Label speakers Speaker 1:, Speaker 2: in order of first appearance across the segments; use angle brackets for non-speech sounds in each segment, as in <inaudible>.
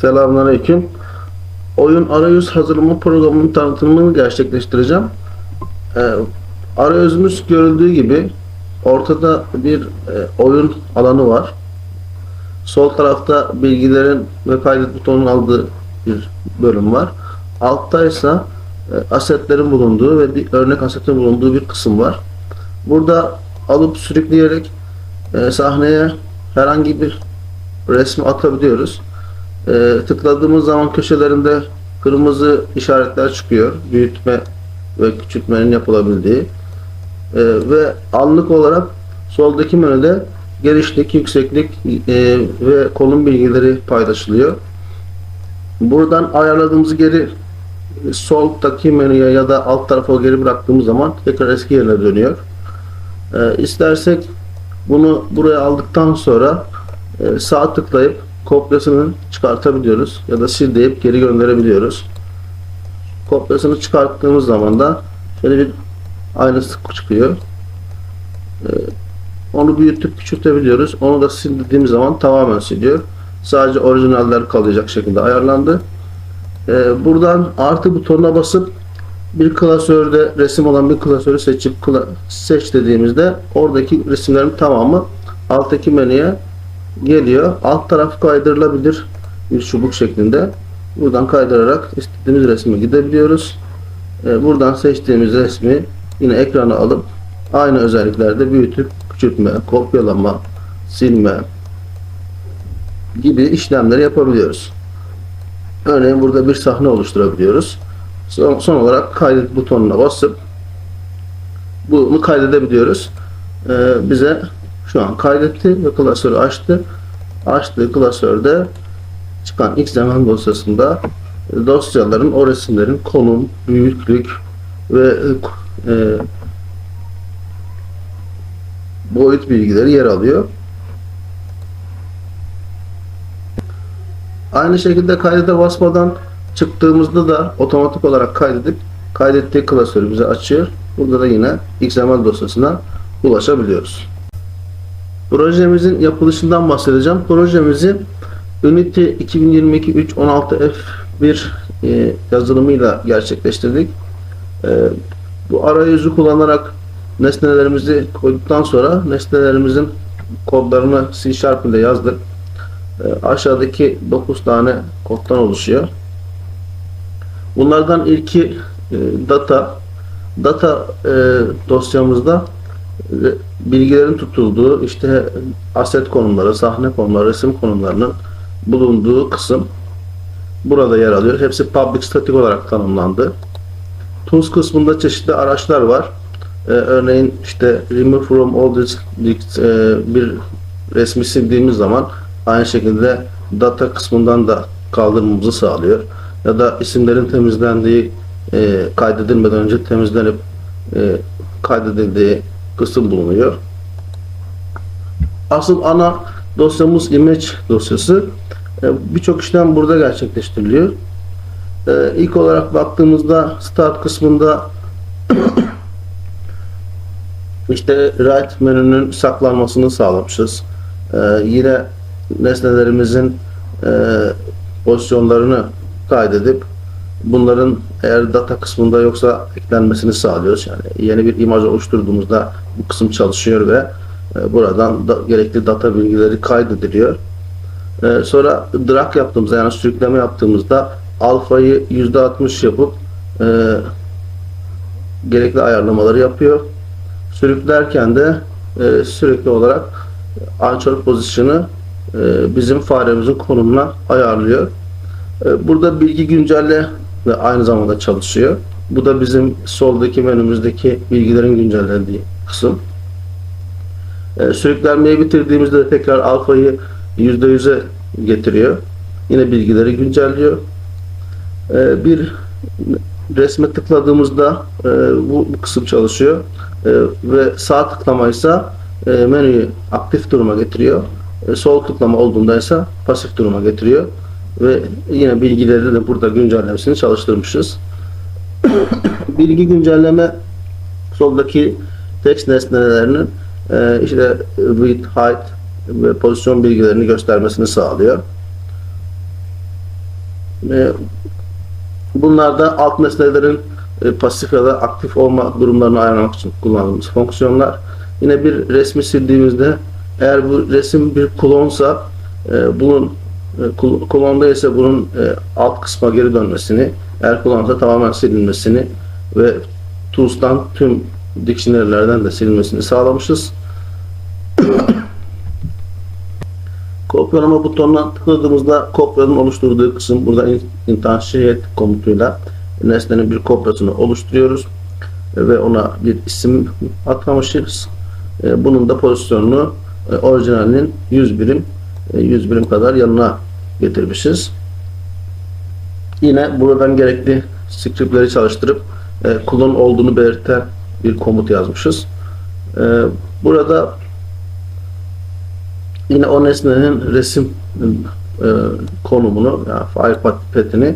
Speaker 1: Selamünaleyküm. Oyun arayüz hazırlama programının tanıtımını gerçekleştireceğim. Ee, arayüzümüz görüldüğü gibi ortada bir e, oyun alanı var. Sol tarafta bilgilerin ve kaydet butonunun aldığı bir bölüm var. Altta ise e, asetlerin bulunduğu ve bir örnek asetin bulunduğu bir kısım var. Burada alıp sürükleyerek e, sahneye herhangi bir resmi atabiliyoruz. E, tıkladığımız zaman köşelerinde kırmızı işaretler çıkıyor. Büyütme ve küçültmenin yapılabildiği. E, ve anlık olarak soldaki menüde genişlik, yükseklik e, ve konum bilgileri paylaşılıyor. Buradan ayarladığımız geri soldaki menüye ya da alt tarafa geri bıraktığımız zaman tekrar eski yerine dönüyor. E, istersek bunu buraya aldıktan sonra e, sağ tıklayıp kopyasını çıkartabiliyoruz ya da sil deyip geri gönderebiliyoruz. Kopyasını çıkarttığımız zaman da şöyle bir aynısı çıkıyor. E, onu büyütüp küçültebiliyoruz. Onu da sildiğimiz zaman tamamen siliyor. Sadece orijinaller kalacak şekilde ayarlandı. E, buradan artı butonuna basıp bir klasörde resim olan bir klasörü seçip kla- seç dediğimizde oradaki resimlerin tamamı alttaki menüye geliyor. Alt taraf kaydırılabilir bir çubuk şeklinde. Buradan kaydırarak istediğimiz resme gidebiliyoruz. Ee, buradan seçtiğimiz resmi yine ekrana alıp aynı özelliklerde büyütüp küçültme, kopyalama, silme gibi işlemleri yapabiliyoruz. Örneğin burada bir sahne oluşturabiliyoruz. Son, son olarak kaydet butonuna basıp bunu kaydedebiliyoruz. Ee, bize şu an kaydetti ve klasörü açtı. Açtığı klasörde çıkan XML dosyasında e, dosyaların o resimlerin konum, büyüklük ve e, boyut bilgileri yer alıyor. Aynı şekilde kaydete basmadan çıktığımızda da otomatik olarak kaydedip kaydettiği klasörü bize açıyor. Burada da yine XML dosyasına ulaşabiliyoruz. Projemizin yapılışından bahsedeceğim. Projemizi Unity 2022 3.16 F1 e, yazılımıyla gerçekleştirdik. E, bu arayüzü kullanarak nesnelerimizi koyduktan sonra nesnelerimizin kodlarını C Sharp ile yazdık. E, aşağıdaki 9 tane koddan oluşuyor. Bunlardan ilki e, data. Data e, dosyamızda e, bilgilerin tutulduğu işte aset konumları, sahne konumları, resim konumlarının bulunduğu kısım burada yer alıyor. Hepsi public static olarak tanımlandı. Tools kısmında çeşitli araçlar var. Ee, örneğin işte remove from all this e, bir resmi sildiğimiz zaman aynı şekilde data kısmından da kaldırmamızı sağlıyor. Ya da isimlerin temizlendiği e, kaydedilmeden önce temizlenip e, kaydedildiği kısım bulunuyor. Asıl ana dosyamız image dosyası. E, Birçok işlem burada gerçekleştiriliyor. E, İlk olarak baktığımızda start kısmında <coughs> işte write menünün saklanmasını sağlamışız. E, yine nesnelerimizin pozisyonlarını kaydedip bunların eğer data kısmında yoksa eklenmesini sağlıyoruz. Yani yeni bir imaj oluşturduğumuzda bu kısım çalışıyor ve e, buradan da, gerekli data bilgileri kaydediliyor. E, sonra drag yaptığımızda yani sürükleme yaptığımızda alfayı %60 yapıp e, gerekli ayarlamaları yapıyor. Sürüklerken de e, sürekli olarak anchor pozisyonu e, bizim faremizin konumuna ayarlıyor. E, burada bilgi güncelle ve aynı zamanda çalışıyor. Bu da bizim soldaki menümüzdeki bilgilerin güncellendiği kısım. E, sürüklenmeyi bitirdiğimizde de tekrar alfayı %100'e getiriyor. Yine bilgileri güncelliyor. E, bir resme tıkladığımızda e, bu, bu kısım çalışıyor. E, ve sağ tıklamaysa e, menüyü aktif duruma getiriyor. E, sol tıklama olduğunda ise pasif duruma getiriyor. Ve yine bilgileri de burada güncellemesini çalıştırmışız. <coughs> Bilgi güncelleme soldaki text nesnelerinin e, işte width, height ve pozisyon bilgilerini göstermesini sağlıyor. E, bunlar da alt nesnelerin e, pasif ya da aktif olma durumlarını ayarlamak için kullandığımız fonksiyonlar. Yine bir resmi sildiğimizde eğer bu resim bir klonsa e, bunun e, kul- klonda ise bunun e, alt kısma geri dönmesini, eğer klonsa tamamen silinmesini ve Tools'tan tüm dictionary'lerden de silinmesini sağlamışız. <coughs> Kopyalama butonuna tıkladığımızda kopyanın oluşturduğu kısım burada in- instantiate komutuyla nesnenin bir kopyasını oluşturuyoruz ve ona bir isim atlamışız. E, Bunun da pozisyonunu orijinalinin 100 birim e, 100 birim kadar yanına getirmişiz. Yine buradan gerekli scriptleri çalıştırıp e, kullanım olduğunu belirten bir komut yazmışız. E, Burada yine o nesnenin resim e, konumunu yani file path'ini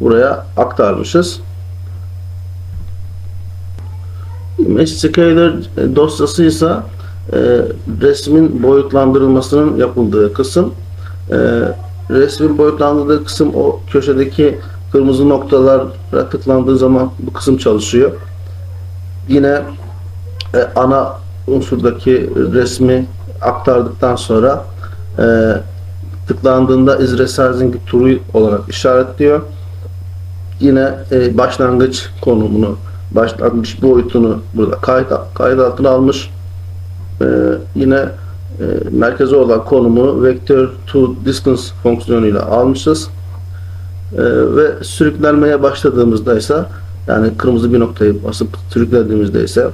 Speaker 1: buraya aktarmışız. E, dosyası ise e, resmin boyutlandırılmasının yapıldığı kısım. E, resmin boyutlandırıldığı kısım o köşedeki kırmızı noktalara tıklandığı zaman bu kısım çalışıyor. Yine e, ana unsurdaki resmi aktardıktan sonra e, tıklandığında is resizing true olarak işaretliyor. Yine e, başlangıç konumunu, başlangıç boyutunu burada kayıt, kayıt altına almış. E, yine e, merkeze olan konumu vector to distance fonksiyonuyla almışız. E, ve sürüklenmeye başladığımızda ise yani kırmızı bir noktayı basıp sürüklediğimizde ise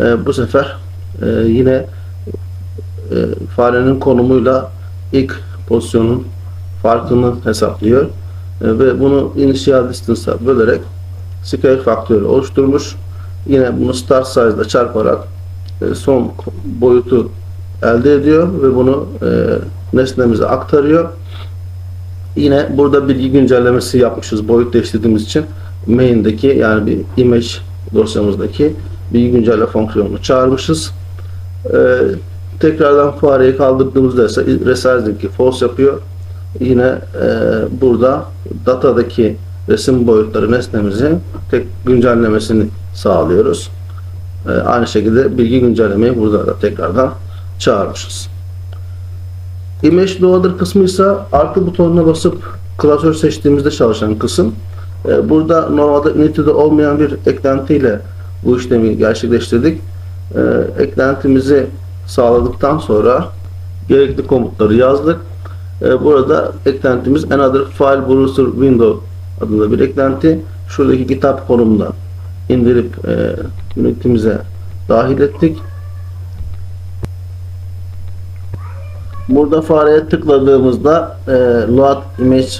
Speaker 1: e, bu sefer e, yine farenin konumuyla ilk pozisyonun farkını hesaplıyor ve bunu initial distance'a bölerek scale faktörü oluşturmuş. Yine bunu start size ile çarparak son boyutu elde ediyor ve bunu e, nesnemize aktarıyor. Yine burada bilgi güncellemesi yapmışız boyut değiştirdiğimiz için main'deki yani bir image dosyamızdaki bilgi güncelle fonksiyonunu çağırmışız. Ee, tekrardan fareyi kaldırdığımızda ise resizing'i false yapıyor. Yine e, burada datadaki resim boyutları nesnemizi tek güncellemesini sağlıyoruz. E, aynı şekilde bilgi güncellemeyi burada da tekrardan çağırmışız. Image Loader kısmı ise artı butonuna basıp klasör seçtiğimizde çalışan kısım. E, Burada normalde Unity'de olmayan bir eklentiyle bu işlemi gerçekleştirdik. E, Eklentimizi sağladıktan sonra gerekli komutları yazdık. E, Burada eklentimiz another file browser window adında bir eklenti. Şuradaki kitap konumundan indirip e, Unity'mize dahil ettik. Burada fareye tıkladığımızda e, load image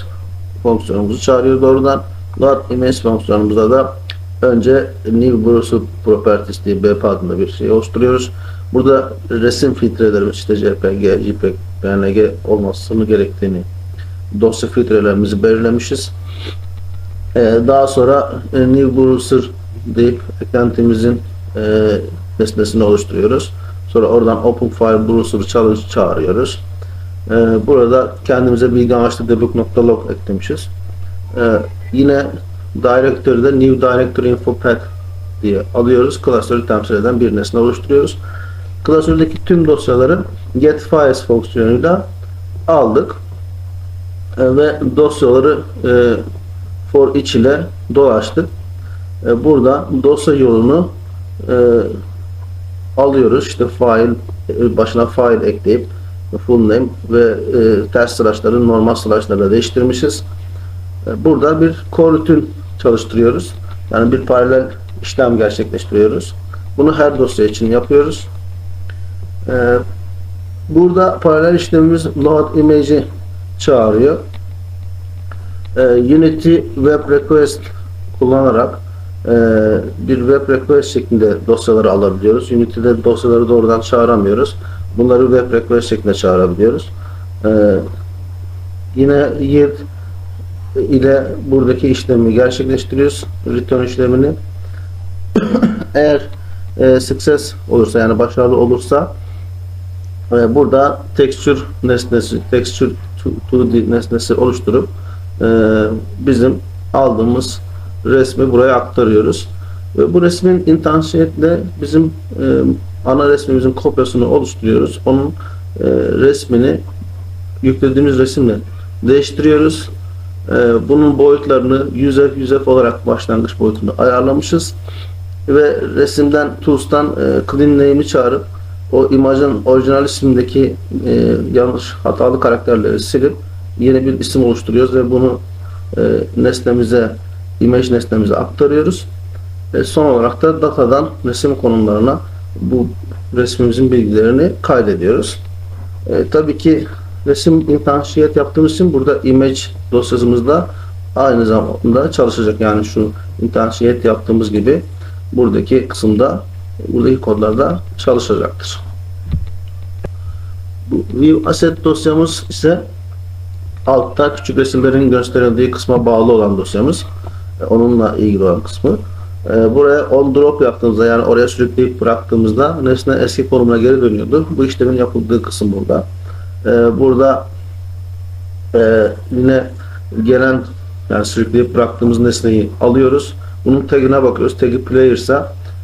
Speaker 1: fonksiyonumuzu çağırıyor doğrudan. Load image fonksiyonumuzda da önce new browser properties diye BP adında bir şey oluşturuyoruz. Burada resim filtrelerimiz işte JPG, JPEG, PNG olmasını gerektiğini dosya filtrelerimizi belirlemişiz. E, daha sonra e, new browser deyip eklentimizin e, nesnesini oluşturuyoruz. Sonra oradan Open File Browser'ı çalış çağırıyoruz. Ee, burada kendimize bilgi amaçlı debug.log eklemişiz. Ee, yine Directory'de New Directory Info Path diye alıyoruz. Klasörü temsil eden bir nesne oluşturuyoruz. Klasördeki tüm dosyaları get files fonksiyonuyla aldık. Ee, ve dosyaları e, for each ile dolaştık. Ee, burada dosya yolunu e, alıyoruz. İşte file e, başına file ekleyip full name ve e, ters slashları normal slashlarla değiştirmişiz. E, burada bir coroutine çalıştırıyoruz. Yani bir paralel işlem gerçekleştiriyoruz. Bunu her dosya için yapıyoruz. E, burada paralel işlemimiz load image'i çağırıyor. E, Unity Web Request kullanarak e, bir web request şeklinde dosyaları alabiliyoruz. Unity'de dosyaları doğrudan çağıramıyoruz. Bunları web request şeklinde çağırabiliyoruz. E, yine yield ile buradaki işlemi gerçekleştiriyoruz. Return işlemini. <coughs> Eğer e, success olursa yani başarılı olursa e, burada texture nesnesi, texture 2D nesnesi oluşturup e, bizim aldığımız resmi buraya aktarıyoruz. Ve bu resmin intansiyetle bizim e, ana resmimizin kopyasını oluşturuyoruz. Onun e, resmini yüklediğimiz resimle değiştiriyoruz. E, bunun boyutlarını 100F 100F olarak başlangıç boyutunu ayarlamışız. Ve resimden Tools'tan e, clean name'i çağırıp o imajın orijinal isimdeki e, yanlış hatalı karakterleri silip yeni bir isim oluşturuyoruz ve bunu e, nesnemize imaj nesnemize aktarıyoruz. Ve son olarak da datadan resim konumlarına bu resmimizin bilgilerini kaydediyoruz. E, tabii ki resim instanşiyet yaptığımız için burada image dosyamızda aynı zamanda çalışacak. Yani şu instanşiyet yaptığımız gibi buradaki kısımda buradaki kodlarda çalışacaktır. Bu view asset dosyamız ise altta küçük resimlerin gösterildiği kısma bağlı olan dosyamız. Onunla ilgili olan kısmı. E, Buraya on drop yaptığımızda yani oraya sürükleyip bıraktığımızda nesne eski konumuna geri dönüyordu. Bu işlemin yapıldığı kısım burada. E, Burada e, yine gelen yani sürükleyip bıraktığımız nesneyi alıyoruz. Bunun tagine bakıyoruz. Tagi player ise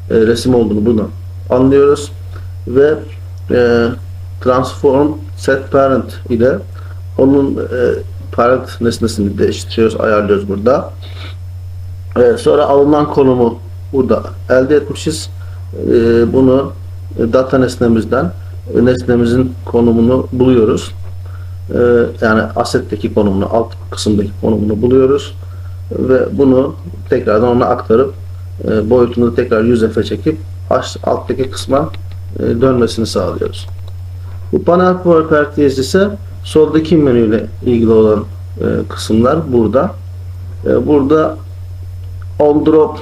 Speaker 1: resim olduğunu buradan anlıyoruz. Ve e, transform set parent ile onun e, parent nesnesini değiştiriyoruz, ayarlıyoruz burada. E, sonra alınan konumu burada elde etmişiz. E, bunu data nesnemizden e, nesnemizin konumunu buluyoruz. E, yani assetteki konumunu, alt kısımdaki konumunu buluyoruz ve bunu tekrardan ona aktarıp e, boyutunu tekrar 100F'e çekip aş, alttaki kısma e, dönmesini sağlıyoruz. Bu panel properties ise soldaki menüyle ilgili olan kısımlar burada. Burada on drop e,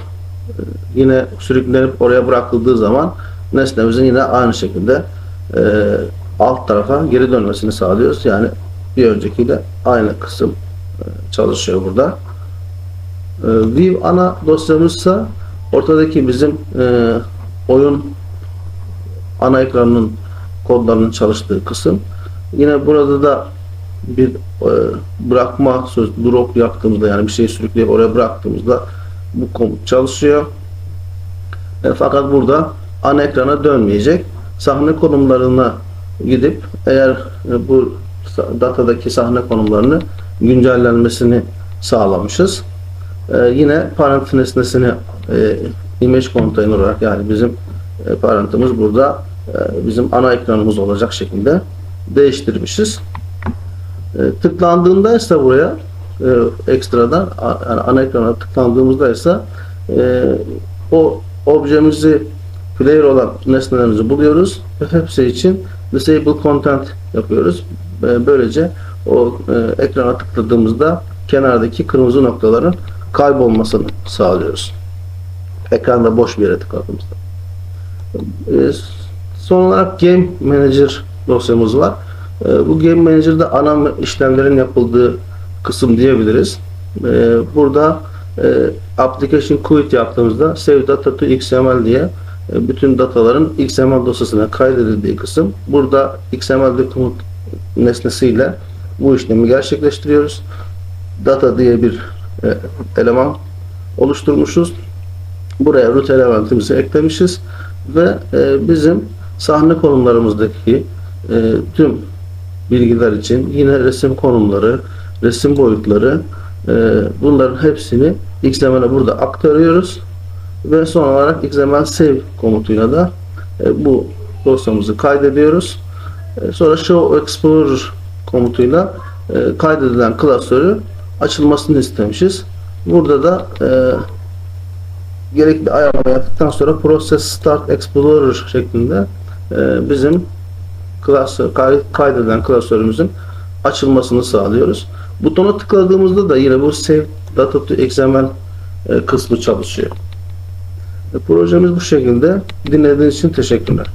Speaker 1: yine sürüklenip oraya bırakıldığı zaman nesnemizin yine aynı şekilde e, alt tarafa geri dönmesini sağlıyoruz. Yani bir öncekiyle aynı kısım e, çalışıyor burada. E, View ana dosyamızsa ortadaki bizim e, oyun ana ekranının kodlarının çalıştığı kısım. Yine burada da bir e, bırakma söz drop yaptığımızda yani bir şeyi sürükleyip oraya bıraktığımızda bu komut çalışıyor. E, fakat burada ana ekrana dönmeyecek. Sahne konumlarına gidip eğer e, bu datadaki sahne konumlarını güncellenmesini sağlamışız. E, yine parent nesnesini e, image container olarak yani bizim e, parentimiz burada e, bizim ana ekranımız olacak şekilde değiştirmişiz. E, tıklandığında ise buraya e, ekstradan yani ana ekrana tıklandığımızda ise o objemizi player olan nesnelerimizi buluyoruz ve hepsi için disable content yapıyoruz. E, böylece o e, ekrana tıkladığımızda kenardaki kırmızı noktaların kaybolmasını sağlıyoruz. Ekranda boş bir yere tıkladığımızda. E, son olarak Game Manager dosyamız var. E, bu Game Manager'da ana işlemlerin yapıldığı kısım diyebiliriz. E, burada e, application quit yaptığımızda save data to XML diye e, bütün dataların XML dosyasına kaydedildiği kısım. Burada XML document nesnesiyle bu işlemi gerçekleştiriyoruz. Data diye bir e, eleman oluşturmuşuz. Buraya root elementimizi eklemişiz ve bizim sahne konumlarımızdaki tüm bilgiler için yine resim konumları, resim boyutları e, bunların hepsini XML'e burada aktarıyoruz ve son olarak XML save komutuyla da e, bu dosyamızı kaydediyoruz. E, sonra show explorer komutuyla e, kaydedilen klasörü açılmasını istemişiz. Burada da e, gerekli ayarlama yaptıktan sonra process start explorer şeklinde e, bizim klasör, kay- kaydedilen klasörümüzün açılmasını sağlıyoruz. Butona tıkladığımızda da yine bu save data to XML kısmı çalışıyor. E, projemiz bu şekilde. Dinlediğiniz için teşekkürler.